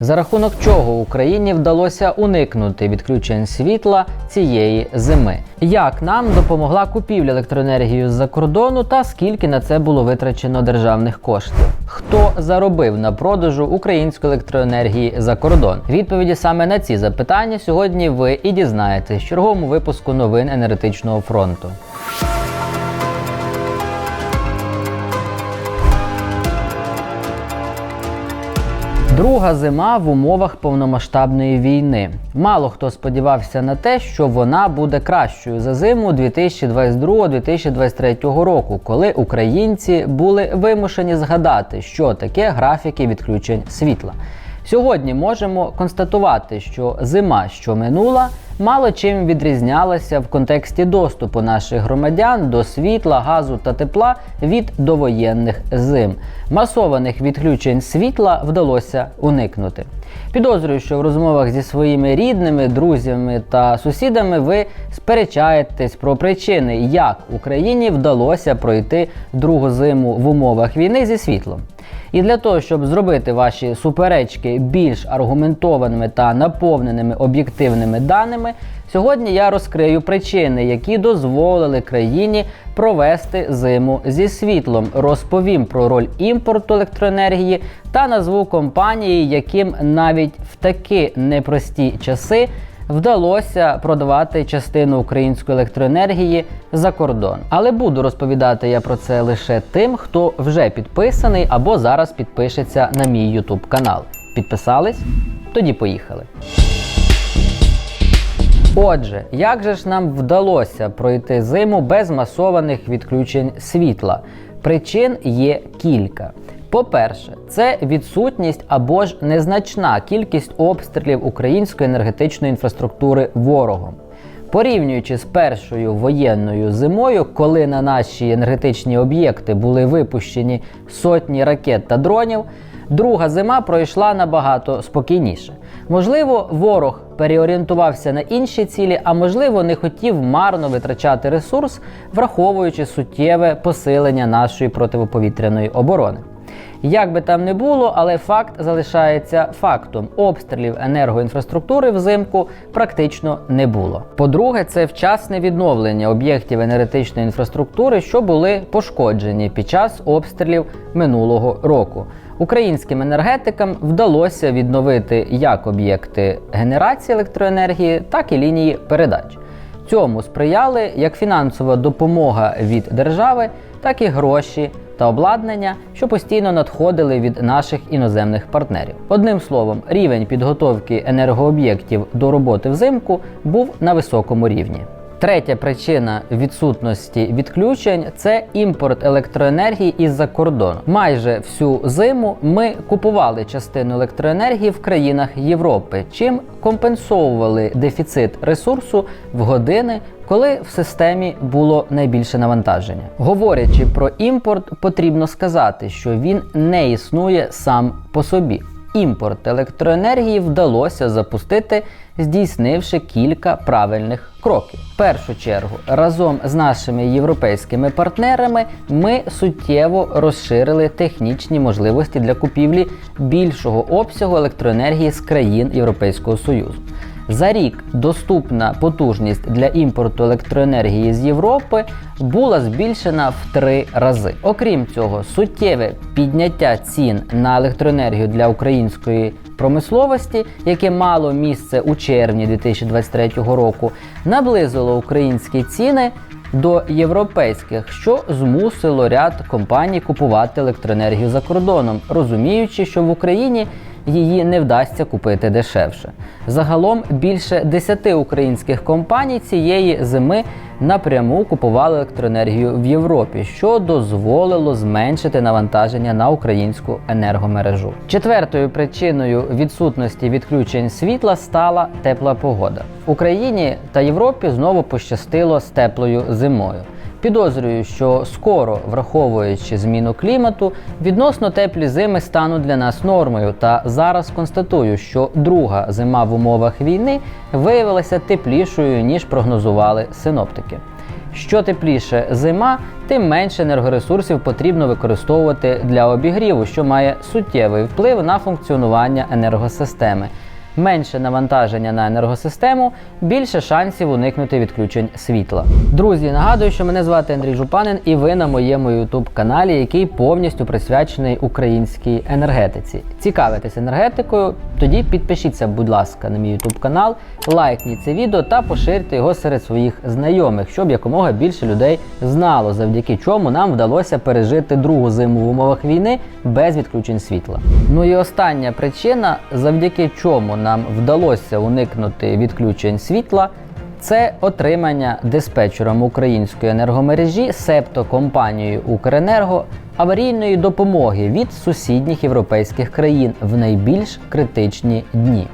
За рахунок чого Україні вдалося уникнути відключень світла цієї зими? Як нам допомогла купівля електроенергії з-за кордону та скільки на це було витрачено державних коштів? Хто заробив на продажу української електроенергії за кордон? Відповіді саме на ці запитання сьогодні ви і дізнаєтесь в черговому випуску новин енергетичного фронту. Друга зима в умовах повномасштабної війни. Мало хто сподівався на те, що вона буде кращою за зиму 2022-2023 року, коли українці були вимушені згадати, що таке графіки відключень світла. Сьогодні можемо констатувати, що зима, що минула, мало чим відрізнялася в контексті доступу наших громадян до світла, газу та тепла від довоєнних зим. Масованих відключень світла вдалося уникнути. Підозрюю, що в розмовах зі своїми рідними, друзями та сусідами ви сперечаєтесь про причини, як Україні вдалося пройти другу зиму в умовах війни зі світлом. І для того, щоб зробити ваші суперечки більш аргументованими та наповненими об'єктивними даними, сьогодні я розкрию причини, які дозволили країні провести зиму зі світлом. Розповім про роль імпорту електроенергії та назву компанії, яким навіть в такі непрості часи вдалося продавати частину української електроенергії за кордон. Але буду розповідати я про це лише тим, хто вже підписаний або зараз підпишеться на мій YouTube канал. Підписались? Тоді поїхали. Отже, як же ж нам вдалося пройти зиму без масованих відключень світла? Причин є кілька. По-перше, це відсутність або ж незначна кількість обстрілів української енергетичної інфраструктури ворогом. Порівнюючи з першою воєнною зимою, коли на наші енергетичні об'єкти були випущені сотні ракет та дронів, друга зима пройшла набагато спокійніше. Можливо, ворог переорієнтувався на інші цілі, а можливо, не хотів марно витрачати ресурс, враховуючи суттєве посилення нашої протиповітряної оборони. Як би там не було, але факт залишається фактом: обстрілів енергоінфраструктури взимку практично не було. По-друге, це вчасне відновлення об'єктів енергетичної інфраструктури, що були пошкоджені під час обстрілів минулого року. Українським енергетикам вдалося відновити як об'єкти генерації електроенергії, так і лінії передач. Цьому сприяли як фінансова допомога від держави, так і гроші та обладнання, що постійно надходили від наших іноземних партнерів. Одним словом, рівень підготовки енергооб'єктів до роботи взимку був на високому рівні. Третя причина відсутності відключень це імпорт електроенергії із-за кордону. Майже всю зиму ми купували частину електроенергії в країнах Європи, чим компенсовували дефіцит ресурсу в години, коли в системі було найбільше навантаження. Говорячи про імпорт, потрібно сказати, що він не існує сам по собі. Імпорт електроенергії вдалося запустити, здійснивши кілька правильних кроків. В першу чергу, разом з нашими європейськими партнерами ми суттєво розширили технічні можливості для купівлі більшого обсягу електроенергії з країн Європейського Союзу. За рік доступна потужність для імпорту електроенергії з Європи була збільшена в три рази. Окрім цього, суттєве підняття цін на електроенергію для української промисловості, яке мало місце у червні 2023 року, наблизило українські ціни до європейських, що змусило ряд компаній купувати електроенергію за кордоном, розуміючи, що в Україні її не вдасться купити дешевше. Загалом більше 10 українських компаній цієї зими напряму купували електроенергію в Європі, що дозволило зменшити навантаження на українську енергомережу. Четвертою причиною відсутності відключень світла стала тепла погода. Україні та Європі знову пощастило з теплою зимою. Підозрюю, що скоро, враховуючи зміну клімату, відносно теплі зими стануть для нас нормою. Та зараз констатую, що друга зима в умовах війни виявилася теплішою ніж прогнозували синоптики. Що тепліше зима, тим менше енергоресурсів потрібно використовувати для обігріву, що має суттєвий вплив на функціонування енергосистеми. Менше навантаження на енергосистему, більше шансів уникнути відключень світла. Друзі, нагадую, що мене звати Андрій Жупанин, і ви на моєму youtube каналі, який повністю присвячений українській енергетиці. Цікавитесь енергетикою? Тоді підпишіться, будь ласка, на мій youtube канал, лайкніть це відео та поширте його серед своїх знайомих, щоб якомога більше людей знало, завдяки чому нам вдалося пережити другу зиму в умовах війни без відключень світла. Ну і остання причина, завдяки чому нам вдалося уникнути відключень світла. Це отримання диспетчером української енергомережі, септо компанією Укренерго аварійної допомоги від сусідніх європейських країн в найбільш критичні дні.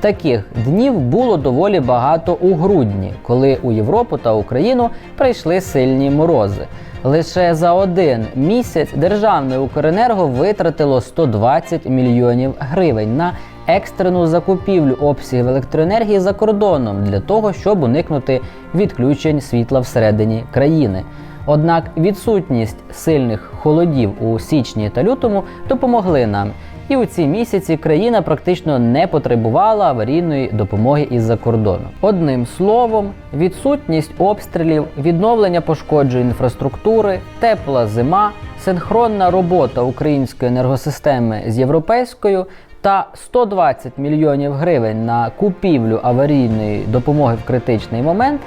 Таких днів було доволі багато у грудні, коли у Європу та Україну прийшли сильні морози. Лише за один місяць державне Укренерго витратило 120 мільйонів гривень на екстрену закупівлю обсягів електроенергії за кордоном для того, щоб уникнути відключень світла всередині країни. Однак відсутність сильних холодів у січні та лютому допомогли нам. І у ці місяці країна практично не потребувала аварійної допомоги із-за кордону. Одним словом, відсутність обстрілів, відновлення пошкоджень інфраструктури, тепла зима, синхронна робота української енергосистеми з європейською та 120 мільйонів гривень на купівлю аварійної допомоги в критичний момент.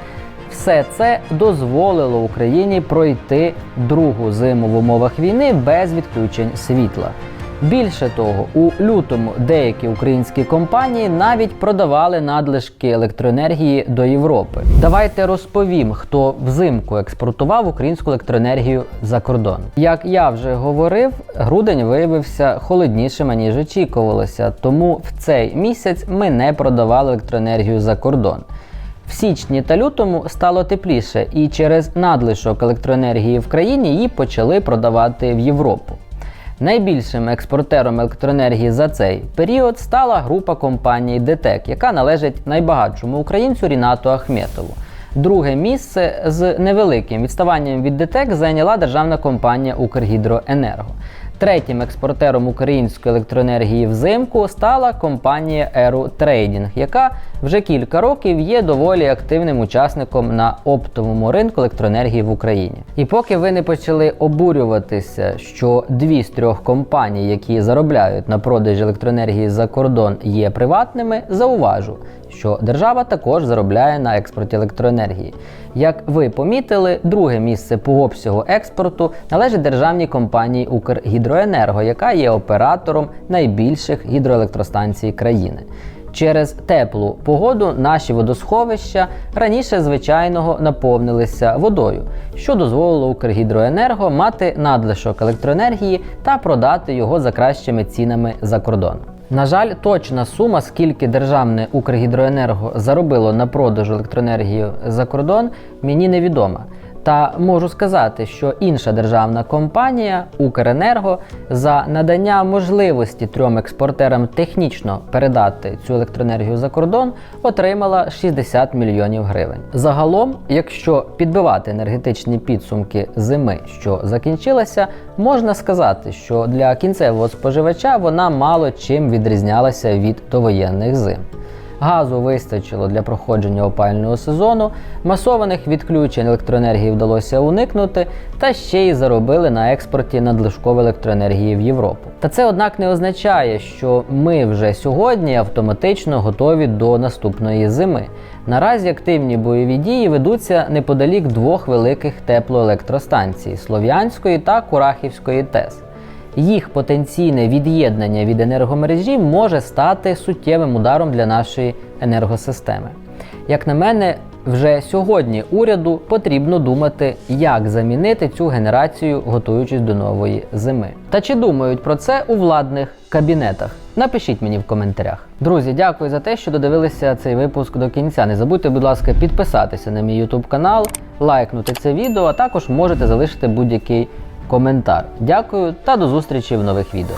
Все це дозволило Україні пройти другу зиму в умовах війни без відключень світла. Більше того, у лютому деякі українські компанії навіть продавали надлишки електроенергії до Європи. Давайте розповім, хто взимку експортував українську електроенергію за кордон. Як я вже говорив, грудень виявився холоднішим ніж очікувалося, тому в цей місяць ми не продавали електроенергію за кордон. В січні та лютому стало тепліше, і через надлишок електроенергії в країні її почали продавати в Європу. Найбільшим експортером електроенергії за цей період стала група компаній ДТЕК, яка належить найбагатшому українцю Рінату Ахметову. Друге місце з невеликим відставанням від ДТЕК зайняла державна компанія Укргідроенерго. Третім експортером української електроенергії взимку стала компанія Eru Trading, яка вже кілька років є доволі активним учасником на оптовому ринку електроенергії в Україні. І поки ви не почали обурюватися, що дві з трьох компаній, які заробляють на продажі електроенергії за кордон, є приватними, зауважу, що держава також заробляє на експорті електроенергії. Як ви помітили, друге місце по обсягу експорту належить державній компанії Укргідроенерго, яка є оператором найбільших гідроелектростанцій країни. Через теплу погоду наші водосховища раніше звичайного наповнилися водою, що дозволило Укргідроенерго мати надлишок електроенергії та продати його за кращими цінами за кордон. На жаль, точна сума, скільки державне Укргідроенерго заробило на продажу електроенергії за кордон, мені невідома. Та можу сказати, що інша державна компанія Укренерго за надання можливості трьом експортерам технічно передати цю електроенергію за кордон отримала 60 мільйонів гривень. Загалом, якщо підбивати енергетичні підсумки зими, що закінчилася, можна сказати, що для кінцевого споживача вона мало чим відрізнялася від довоєнних зим. Газу вистачило для проходження опального сезону, масованих відключень електроенергії вдалося уникнути, та ще й заробили на експорті надлишкової електроенергії в Європу. Та це, однак, не означає, що ми вже сьогодні автоматично готові до наступної зими. Наразі активні бойові дії ведуться неподалік двох великих теплоелектростанцій Слов'янської та Курахівської ТЕС. Їх потенційне від'єднання від енергомережі може стати суттєвим ударом для нашої енергосистеми. Як на мене, вже сьогодні уряду потрібно думати, як замінити цю генерацію, готуючись до нової зими. Та чи думають про це у владних кабінетах? Напишіть мені в коментарях. Друзі, дякую за те, що додивилися цей випуск до кінця. Не забудьте, будь ласка, підписатися на мій YouTube канал, лайкнути це відео, а також можете залишити будь-який коментар. Дякую та до зустрічі в нових відео.